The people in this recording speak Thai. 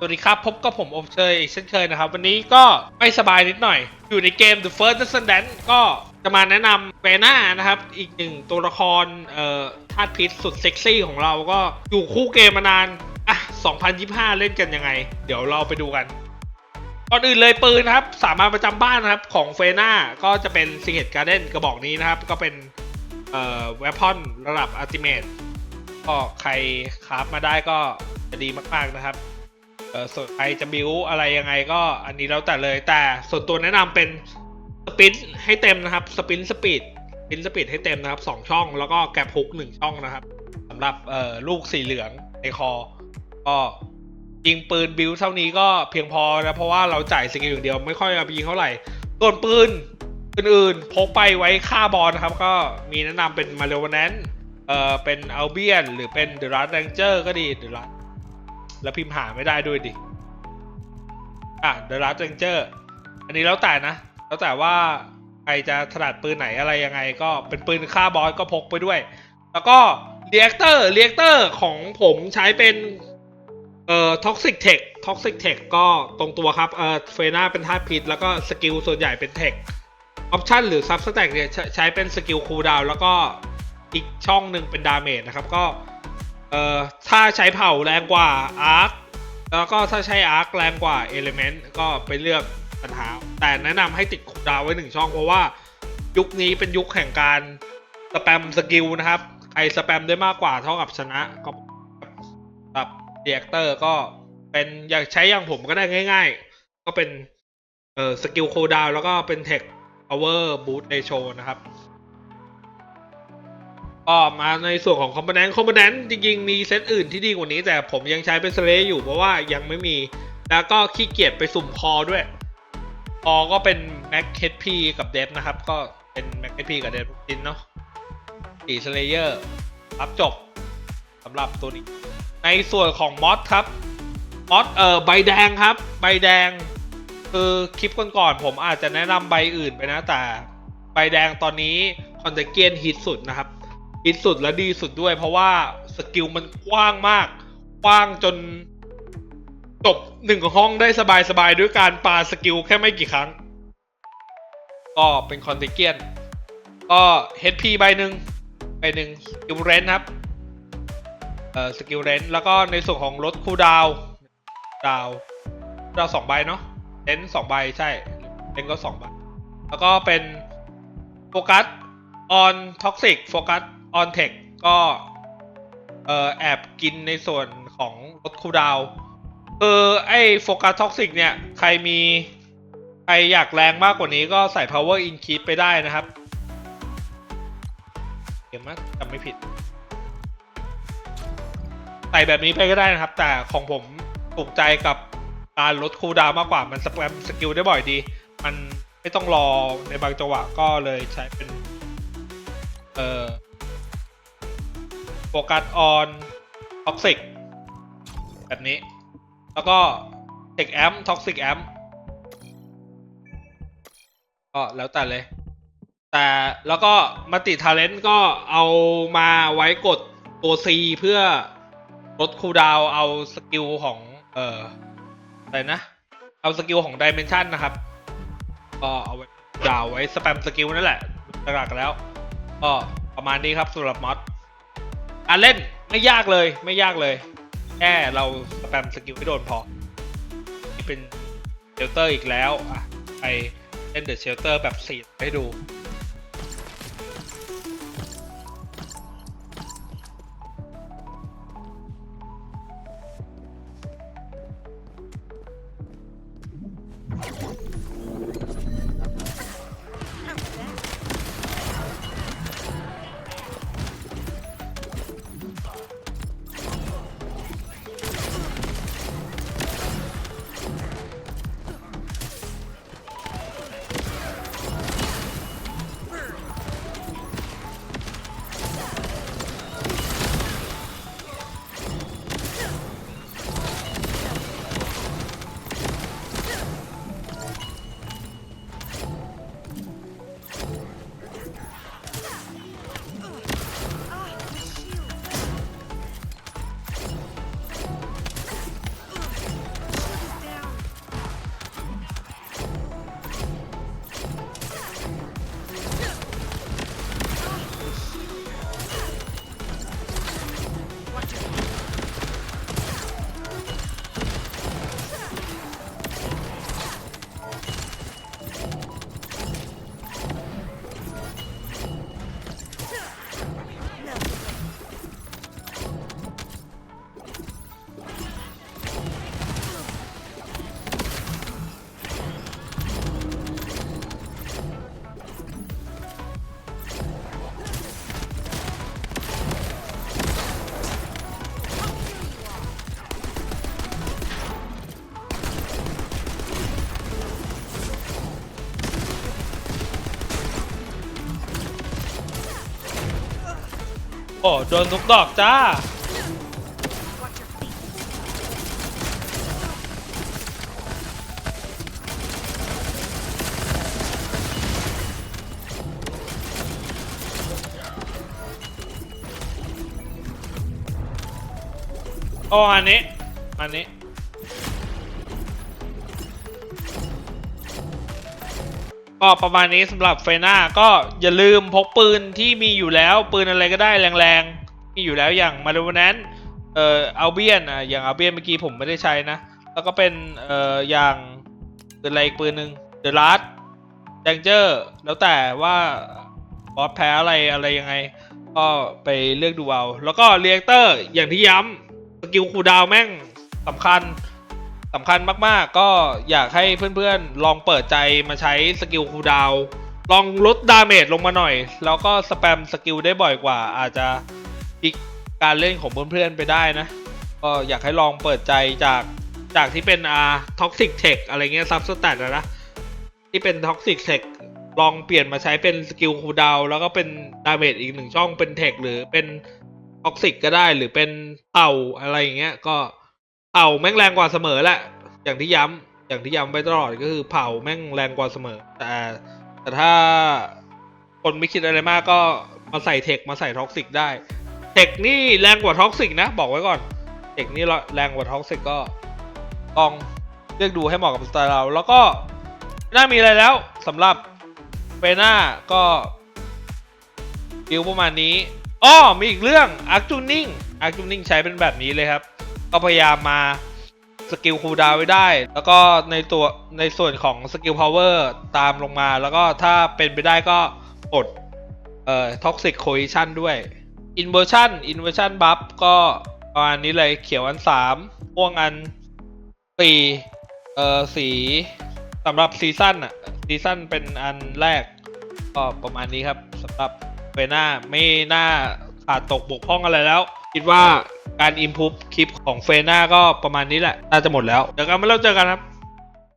สวัสดีครับ พบกับผมอบเชยอีกเช่นเคยนะครับ วันนี้ก็ไม่สบายนิดหน่อย อยู่ในเกม The First Descendant ก็จะมาแนะนำเฟน่านะครับ อีกหนึ่งตัวละครเอ่อธาตุพิษสุดเซ็กซี่ของเราก็อยู่คู่เกมมานาน อะ 2025 เล่นกันยังไง เดี๋ยวเราไปดูกันก่อนอื่นเลยปืนนะครับ สามารถประจำบ้านนะครับ ของเฟน่าก็จะเป็นซิงเ e ตการ์เดนกระบอกนี้นะครับ ก็เป็นเอ่อเวพอนระดับอัลติเมทก็ใครคราฟมาได้ก็จะดีมากๆนะครับ เออส่วนใครจะบิวอะไรยังไงก็อันนี้แล้วแต่เลยแต่ส่วนตัวแนะนำเป็นสปินให้เต็มนะครับสปินสปีดสปินสปีดให้เต็มนะครับสองช่อง แล้วก็แกร็บฮุกหนึ่งช่องนะครับสำหรับเอ่อลูกสีเหลืองในคอ ก็ยิงปืนบิวเท่านี้ก็เพียงพอนะเพราะว่าเราจ่ายสกิลอย่างเดียวไม่ค่อยเอาไปยิงเท่าไหร่ส่วนปืนอื่นๆพกไปไว้ฆ่าบอลนะครับ ก็มีแนะนำเป็นมาเรวแนนเอ่อเป็นอัลเบียนหรือเป็นเดอะรัสแดงเจอร์ก็ดีเดอะรัส แล้วพิมพ์หาไม่ได้ด้วยดิ อะ The Last Ranger อันนี้แล้วแต่นะ แล้วแต่ว่าใครจะถนัดปืนไหนอะไรยังไง ก็เป็นปืนฆ่าบอสก็พกไปด้วย แล้วก็ Reactor Reactor ของผมใช้เป็นเอ่อ Toxic Tech Toxic Tech ก็ตรงตัวครับเอ่อเฟน่าเป็นธาตุพิษแล้วก็สกิลส่วนใหญ่เป็น Tech ออปชันหรือ Substack เนี่ยใช้ใช้เป็นสกิลคูลดาวแล้วก็อีกช่องหนึ่งเป็นดาเมจนะครับ ก็ เอ่อถ้าใช้เผาแรงกว่าอาร์คแล้วก็ถ้าใช้อาร์คแรงกว่าเอลิเมนต์ก็ไปเลือกปัญหา แต่แนะนำให้ติดคูลดาวไว้หนึ่งช่องเพราะว่ายุคนี้เป็นยุคแห่งการสแปมสกิลนะครับ ใครสแปมได้มากกว่าเท่ากับชนะก็แบบเดียเตอร์ก็เป็นอยากใช้อย่างผมก็ได้ง่าย ๆ ก็เป็นเอ่อสกิลคูดาวแล้วก็เป็นเทค power boost ratio นะครับ ก็มาในส่วนของคอมโพเนนต์คอมโพเนนต์จริงๆ มีเซตอื่นที่ดีกว่านี้ แต่ผมยังใช้เป็นสเลอยู่เพราะว่ายังไม่มี แล้วก็ขี้เกียจไปสุ่มคอด้วยคอก็เป็น Mac HP กับเดฟนะครับ ก็เป็น Mac HP กับเดฟจินเนาะสีสเลเยอร์รับจบสำหรับตัวนี้ ในส่วนของมอสครับมอสเอ่อใบแดงครับ ใบแดง คือคลิปก่อนๆผมอาจจะแนะนำใบอื่นไปนะแต่ใบแดงตอนนี้คอนเทเกียนฮิตสุดนะครับ ฮิตสุดและดีสุดด้วย เพราะว่าสกิลมันกว้างมาก กว้างจนจบหนึ่งห้องได้สบายๆด้วยการปาสกิลแค่ไม่กี่ครั้ง ก็เป็นคอนเทเกียน ก็ HP ใบหนึ่งใบหนึ่งสกิลเรนครับ เอ่อสกิลเรนแล้วก็ในส่วนของลดคูดาวดาวดาวสองใบเนาะเรนสองใบใช่เรนก็สองใบ แล้วก็เป็นโฟกัส on toxic โฟกัส on tech ก็เอ่อแอบกินในส่วนของลดคูลดาวน์คือไอ้โฟกัสท็อกซิกเนี่ย ใครมี ใครอยากแรงมากกว่านี้ก็ใส่ power increase ไปได้นะครับเห็นไหมจำไม่ผิด ใส่แบบนี้ไปก็ได้นะครับ แต่ของผมถูกใจกับการลดคูลดาวมากกว่ามันสแปมสกิลได้บ่อยดี มันไม่ต้องรอในบางจังหวะก็เลยใช้เป็น เอ่อ ฟกัสออนท็อกซิกแบบนี้ แล้วก็เทคแอมท็อกซิกแอมก็แล้วแต่เลย แต่แล้วก็มัติทาเลนต์ก็เอามาไว้กดตัว C เพื่อลดคูลดาวเอาสกิลของ เอ่ออะไรนะ เอาสกิลของดิเมนชันนะครับ ก็เอาไว้ดาวไว้สแปมสกิลนั่นแหละหลักๆแล้ว ก็ประมาณนี้ครับสำหรับมอด อะเล่นไม่ยากเลยไม่ยากเลยแค่เราสแปมสกิลไม่โดนพอนี่เป็นเชลเตอร์อีกแล้วอะไปเล่นเดอะเชลเตอร์แบบสีให้ดู โอ้โดนทุกดอกจ้าโอ้อันนี้ อันนี้ ก็ประมาณนี้สำหรับเฟน่าก็อย่าลืมพกปืนที่มีอยู่แล้วปืนอะไรก็ได้แรงๆ มีอยู่แล้วอย่างมารูนันเอ่ออัลเบียนอะอย่างเอัลเบียนเมื่อกี้ผมไม่ได้ใช้นะ แล้วก็เป็นเอ่ออย่างปืนอะไรอีกปืนหนึ่งเดอะลัสแดงเจอร์แล้วแต่ว่าบอสแพ้อะไรอะไรยังไง ก็ไปเลือกดูเอา แล้วก็เรียกเตอร์อย่างที่ย้ำสกิลคูดาวแม่งสำคัญ สำคัญมากๆ ก็อยากให้เพื่อนๆ ลองเปิดใจมาใช้สกิลคูดาวลองลดดาเมจลงมาหน่อย แล้วก็สแปมสกิลได้บ่อยกว่า อาจจะพิกการเล่นของเพื่อนๆไปได้นะ ก็อยากให้ลองเปิดใจจากจากที่เป็นอาท็อกซิกเทคอะไรเงี้ยซับสแตทนะ ที่เป็นท็อกซิกเทคลองเปลี่ยนมาใช้เป็นสกิลคูดาวแล้วก็เป็นดาเมจอีกหนึ่งช่องเป็นเทคหรือเป็นท็อกซิกก็ได้หรือเป็นเต่าอะไรอย่างเงี้ยก็ เผาแม่งแรงกว่าเสมอแหละ อย่างที่ย้ำอย่างที่ย้ำไปตลอดก็คือเผาแม่งแรงกว่าเสมอ แต่ แต่ถ้าคนไม่คิดอะไรมากก็มาใส่เทคมาใส่ท็อกซิกได้เทคนี่แรงกว่าท็อกซิกนะบอกไว้ก่อนเทคนี่แรงกว่าท็อกซิกก็ลองเลือกดูให้เหมาะกับสไตล์เรา แล้วก็น่ามีอะไรแล้วสำหรับเฟน่าก็บิวประมาณนี้อ้อมีอีกเรื่องอาร์จูนิ่งอาร์จูนิ่งใช้เป็นแบบนี้เลยครับ ก็พยายามมาสกิลคูลดาวไว้ได้ แล้วก็ในตัวในส่วนของสกิลพาวเวอร์ตามลงมา แล้วก็ถ้าเป็นไปได้ก็กดเอ่อท็อกซิกโคอิชันด้วยอินเวอร์ชันอินเวอร์ชันบัฟก็ประมาณนี้เลยเขียวอันสามม่วงอันสี่เอ่อสีสำหรับซีซั่นอะซีซั่นเป็นอันแรก ก็ประมาณนี้ครับสำหรับเฟน่าไม่น่าขาดตกบกพร่องอะไรแล้ว คิดว่า การอิมพูฟคลิปของเฟน่าก็ประมาณนี้แหละน่าจะหมดแล้ว เดี๋ยวกันมาเราเจอกันครับ